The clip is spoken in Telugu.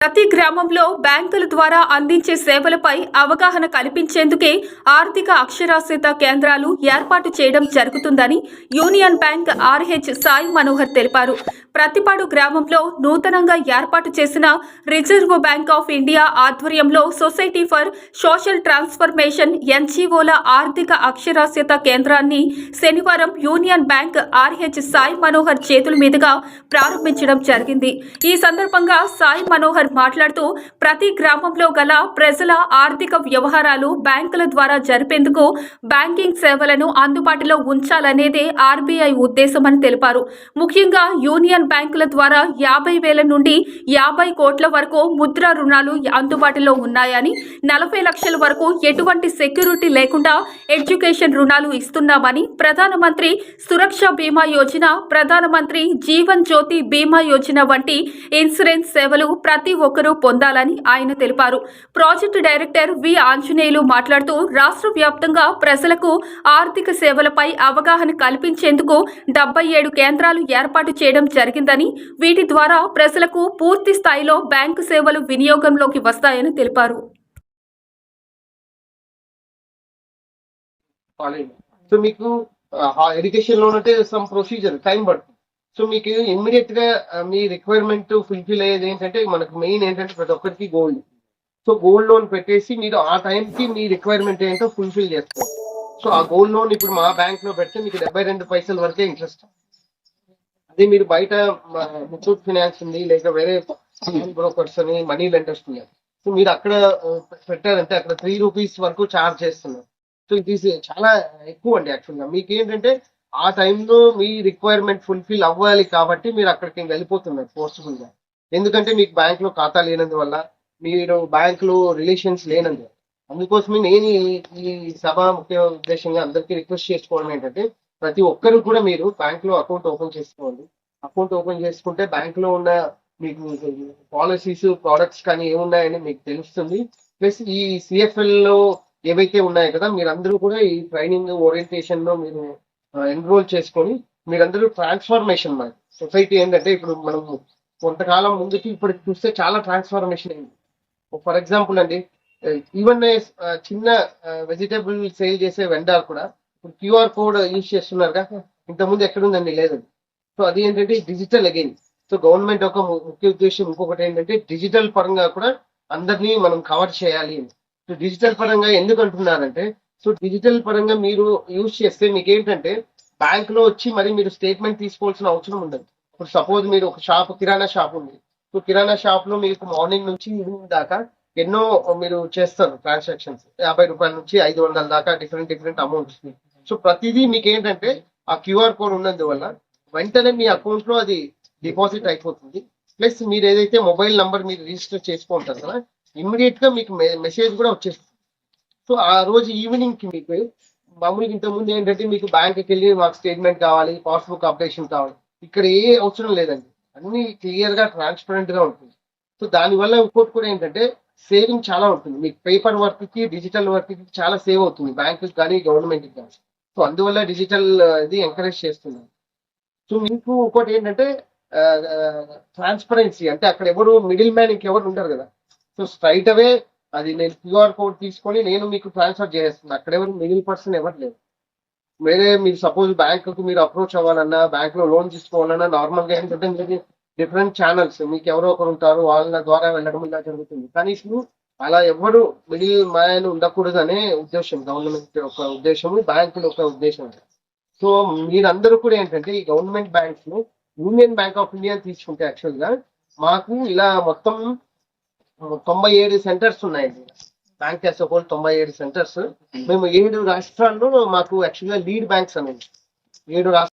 ప్రతి గ్రామంలో బ్యాంకుల ద్వారా అందించే సేవలపై అవగాహన కల్పించేందుకే ఆర్థిక అక్షరాస్యత కేంద్రాలు ఏర్పాటు చేయడం జరుగుతుందని Union Bank RH Sai Manohar తెలిపారు. ప్రతిపాడు గ్రామంలో నూతనంగా ఏర్పాటు చేసిన రిజర్వ్ బ్యాంక్ ఆఫ్ ఇండియా ఆధ్వర్యంలో సొసైటీ ఫర్ సోషల్ ట్రాన్స్ఫర్మేషన్ ఎన్జీఓల ఆర్థిక అక్షరాస్యత కేంద్రాన్ని శనివారం Union Bank RH Sai Manohar చేతుల మీదుగా ప్రారంభించడం జరిగింది. ఈ సందర్భంగా సాయి మనోహర్ మాట్లాడుతూ ప్రతి గ్రామంలో గల ప్రజల ఆర్థిక వ్యవహారాలు బ్యాంకుల ద్వారా జరిపేందుకు బ్యాంకింగ్ సేవలను అందుబాటులో ఉంచాలనేదే ఆర్బీఐ ఉద్దేశమని తెలిపారు. ముఖ్యంగా యూనియన్ బ్యాంకుల ద్వారా యాభై వేల నుండి యాభై కోట్ల వరకు ముద్ర రుణాలు అందుబాటులో ఉన్నాయని నలభై లక్షల వరకు ఎటువంటి సెక్యూరిటీ లేకుండా ఎడ్యుకేషన్ రుణాలు ఇస్తున్నామని ప్రధానమంత్రి సురక్ష బీమా యోజన ప్రధానమంత్రి జీవన్ జ్యోతి బీమా యోజన వంటి ఇన్సూరెన్స్ సేవలు ప్రతి ఒక్కరూ పొందాలని ఆయన తెలిపారు. ప్రాజెక్టు డైరెక్టర్ వి. ఆంజనేయులు మాట్లాడుతూ రాష్ట్ర వ్యాప్తంగా ప్రజలకు ఆర్థిక సేవలపై అవగాహన కల్పించేందుకు డెబ్బై ఏడు కేంద్రాలు ఏర్పాటు చేయడం జరిగిందని వీటి ద్వారా ప్రజలకు పూర్తి స్థాయిలో బ్యాంకు సేవలు వినియోగంలోకి వస్తాయని తెలిపారు. సో మీకు ఎడ్యుకేషన్ లోన్ అంటే సమ్ ప్రొసీజర్ టైం పడుతుంది. సో మీకు ఇమ్మీడియట్గా మీ రిక్వైర్మెంట్ ఫుల్ఫిల్ అయ్యేది ఏంటంటే మనకు మెయిన్ ఏంటంటే ప్రతి ఒక్కరికి గోల్డ్ సో గోల్డ్ లోన్ పెట్టేసి మీరు ఆ టైంకి మీ రిక్వైర్మెంట్ ఏంటో ఫుల్ఫిల్ చేస్తారు సో ఆ గోల్డ్ లోన్ ఇప్పుడు మా బ్యాంక్లో పెడితే మీకు డెబ్బై రెండు పైసల వరకే ఇంట్రెస్ట్ అదే మీరు బయట ముత్తూట్ ఫినాన్స్ ఉంది లేక వేరే బ్రోకర్స్ అని మనీ లెండర్స్ ఉన్నారు సో మీరు అక్కడ పెట్టారంటే అక్కడ త్రీ రూపీస్ వరకు చార్జ్ చేస్తున్నారు. సో ఇది చాలా ఎక్కువ అండి యాక్చువల్గా మీకు ఏంటంటే ఆ టైంలో మీ రిక్వైర్మెంట్ ఫుల్ఫిల్ అవ్వాలి కాబట్టి మీరు అక్కడికి వెళ్ళిపోతున్నారు ఫోర్స్ఫుల్గా ఎందుకంటే మీకు బ్యాంక్లో ఖాతా లేనందువల్ల మీరు బ్యాంక్లో రిలేషన్స్ లేనందువల్ల. అందుకోసమే నేను ఈ- సభ ముఖ్య ఉద్దేశంగా అందరికీ రిక్వెస్ట్ చేసుకోవడం ఏంటంటే ప్రతి ఒక్కరు కూడా మీరు బ్యాంక్లో అకౌంట్ ఓపెన్ చేసుకోండి. అకౌంట్ ఓపెన్ చేసుకుంటే బ్యాంక్లో ఉన్న మీకు పాలసీస్ ప్రోడక్ట్స్ కానీ ఏమున్నాయని మీకు తెలుస్తుంది. ప్లస్ ఈ సిఎఫ్ఎల్లో ఏవైతే ఉన్నాయో కదా మీరందరూ కూడా ఈ ట్రైనింగ్ ఓరియంటేషన్లో మీరు ఎన్రోల్ చేసుకొని మీరందరూ ట్రాన్స్ఫర్మేషన్ మన సొసైటీ ఏంటంటే ఇప్పుడు మనం కొంతకాలం ముందుకి ఇప్పటికి చూస్తే చాలా ట్రాన్స్ఫర్మేషన్ అయింది. ఫర్ ఎగ్జాంపుల్ అండి ఈవెన్ చిన్న వెజిటేబుల్ సేల్ చేసే వెండార్ కూడా ఇప్పుడు క్యూఆర్ కోడ్ యూజ్ చేస్తున్నారు కదా. ఇంతకుముందు ఎక్కడుందండి? లేదండి సో అది ఏంటంటే డిజిటల్ అగైన్ సో గవర్నమెంట్ ఒక ముఖ్య ఉద్దేశం ఇంకొకటి ఏంటంటే డిజిటల్ పరంగా కూడా అందరినీ మనం కవర్ చేయాలి సో డిజిటల్ పరంగా ఎందుకు అంటున్నారంటే సో డిజిటల్ పరంగా మీరు యూజ్ చేస్తే మీకు ఏంటంటే బ్యాంక్లో వచ్చి మరి మీరు స్టేట్మెంట్ తీసుకోవాల్సిన అవసరం ఉండదు. ఇప్పుడు సపోజ్ మీరు ఒక షాప్ కిరాణా షాప్ ఉంది. సో కిరాణా షాప్లో మీకు మార్నింగ్ నుంచి ఈవినింగ్ దాకా ఎన్నో మీరు చేస్తారు ట్రాన్సాక్షన్స్ యాభై రూపాయల నుంచి ఐదు వందల దాకా డిఫరెంట్ డిఫరెంట్ అమౌంట్స్ సో ప్రతిదీ మీకు ఏంటంటే ఆ క్యూఆర్ కోడ్ ఉన్నందువల్ల వెంటనే మీ అకౌంట్లో అది డిపాజిట్ అయిపోతుంది. ప్లస్ మీరు ఏదైతే మొబైల్ నంబర్ మీరు రిజిస్టర్ చేసుకుంటారు కదా ఇమ్మీడియట్గా మీకు మెసేజ్ కూడా వచ్చేస్తుంది. సో ఆ రోజు ఈవినింగ్కి మీకు మామూలుగా ఇంత ముందు ఏంటంటే మీకు బ్యాంక్కి వెళ్ళి మాకు స్టేట్మెంట్ కావాలి పాస్బుక్ అప్డేషన్ కావాలి. ఇక్కడ ఏ అవసరం లేదండి. అన్ని క్లియర్గా ట్రాన్స్పరెంట్గా ఉంటుంది. సో దానివల్ల ఇంకోటి కూడా ఏంటంటే సేవింగ్ చాలా ఉంటుంది. మీకు పేపర్ వర్క్కి డిజిటల్ వర్క్కి చాలా సేవ్ అవుతుంది. బ్యాంక్ కానీ గవర్నమెంట్ కానీ. సో అందువల్ల డిజిటల్ ఇది ఎంకరేజ్ చేస్తున్నాను సో మీకు ఇంకోటి ఏంటంటే ట్రాన్స్పరెన్సీ అంటే అక్కడ ఎవరు మిడిల్ మ్యాన్ ఇంకెవరు ఉంటారు కదా. సో స్ట్రైట్ అవే అది నేను క్యూఆర్ కోడ్ తీసుకొని నేను మీకు ట్రాన్స్ఫర్ చేస్తున్నాను అక్కడ ఎవరు మిడిల్ పర్సన్ ఎవరు లేరు. మీరే మీరు సపోజ్ బ్యాంకుకు మీరు అప్రోచ్ అవ్వాలన్నా బ్యాంక్లో లోన్ తీసుకోవాలన్నా నార్మల్గా ఏంటంటే మీరు డిఫరెంట్ ఛానల్స్ మీకు ఎవరో ఒకరు ఉంటారు వాళ్ళ ద్వారా వెళ్ళడం ఇలా జరుగుతుంది. కానీ ఇప్పుడు అలా ఎవరు మిడిల్ మ్యాన్ ఉండకూడదు అనే ఉద్దేశం గవర్నమెంట్ ఒక ఉద్దేశం బ్యాంకుల ఒక ఉద్దేశం. సో మీరందరూ కూడా ఏంటంటే ఈ గవర్నమెంట్ బ్యాంక్స్ను యూనియన్ బ్యాంక్ ఆఫ్ ఇండియా తీసుకుంటే యాక్చువల్గా మాకు ఇలా మొత్తం తొంభై ఏడు సెంటర్స్ ఉన్నాయండి బ్యాంక్ యాజ్ హోల్ తొంభై ఏడు సెంటర్స్ మేము ఏడు రాష్ట్రాల్లో మాకు యాక్చువల్గా లీడ్ బ్యాంక్స్ అనేది ఏడు రాష్ట్రాలు